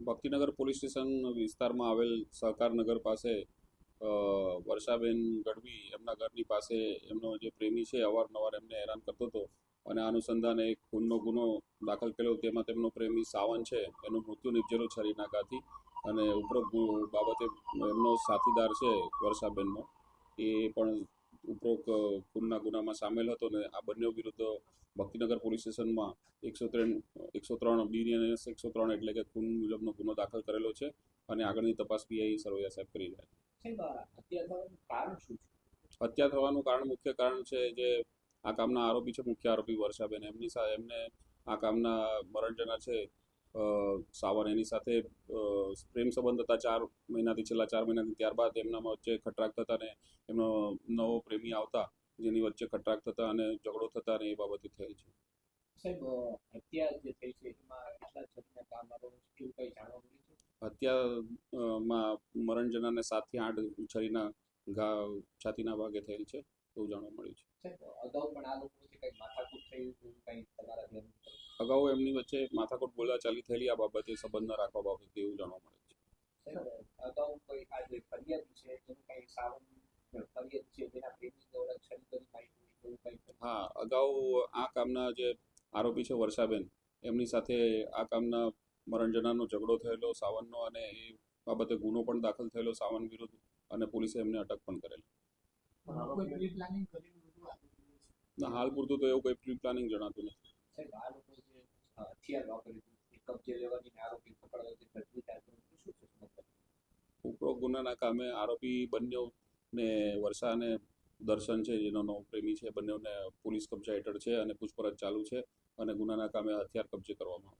Bhaktinagar police station વિસ્તારમાં આવેલ સહકારનગર પાસે વર્ષાબેન ગઢવી એમના ઘરની પાસે એમનો જે પ્રેમી છે, અવારનવાર એમને હેરાન કરતો હતો અને આ અનુસંધાને એક ખૂનનો ગુનો દાખલ કર્યો. તેમાં તેમનો પ્રેમી સાવન છે, એનું મૃત્યુ નિપજેલો છરીના ઘાથી અને ઉપરોક્ત બાબતે એમનો સાથીદાર છે વર્ષાબેનનો. એ પણ ઉપરોક્ત ખૂનના ગુનામાં સામેલ હતો ને આ બંને વિરુદ્ધ ભક્તિનગર પોલીસ સ્ટેશનમાં એકસો ત્રણ એકસો ત્રણ બી અને એકસો ત્રણ એટલે કે ખૂન મુજબનો ગુનો દાખલ કરેલો છે અને આગળની તપાસ પીઆઈ સરવૈયા સાહેબ કરી રહ્યા છે. હત્યા થવાનું કારણ શું છે? હત્યા થવાનું કારણ મુખ્ય કારણ છે જે આ કામના આરોપી છે મુખ્ય આરોપી વર્ષાબેન. એમની સાથે એમને આ કામના મરણ જનાર છે અ, સાવન એની સાથે પ્રેમ સંબંધ હતા ચાર મહિનાથી છેલ્લા ચાર મહિનાથી ત્યારબાદ એમનામાં વચ્ચે ખટરાક થતા ને એમનો નવો પ્રેમી આવતા જેની વચ્ચે ખટરાક થતા અને ઝઘડો થતા ને એ બાબતે થયેલ છે. સાહેબ હત્યા જે થઈ છે એમાં કેટલા છરીના કામ આવ્યો એવું કઈ જાણવા મળ્યું છે? હત્યામાં મરણ જનારને સાતથી આઠ છરીના ઘા છાતીના ભાગે થયેલ છે એવું જાણવા મળ્યું છે. અગાઉ પણ આ લોકો માથાકૂટ થયું તમારા અગાઉ એમની વચ્ચે માથાકૂટ બોલાચાલી થયેલી આ બાબતે સંબંધ ન રાખવા બાબતે એવું જાણવા મળે છે. અગાઉ કોઈ આ જે ફરિયાદ છે એનું કઈ સાવન ફરિયાદ છે જેના પ્રેમી દ્વારા છરી કરી માહિતી હા અગાઉ આ કામના જે આરોપી છે વર્ષાબેન એમની સાથે આ કામના મરણજનાનો ઝઘડો થયેલો સાવનનો અને એ બાબતે ગુનો પણ દાખલ થયેલો સાવન વિરુદ્ધ અને પોલીસે એમને અટક પણ કરેલી? ના હાલ પૂરતું તો એવું કોઈ પ્રી પ્લાનિંગ જણાતું નથી. છે ગુનાના કામે આરોપી બંને ને વર્ષા અને દર્શન છે, જેનો પ્રેમી છે બંને પોલીસ કબજા હેઠળ છે અને પૂછપરછ ચાલુ છે અને ગુનાના કામે હથિયાર કબજે કરવામાં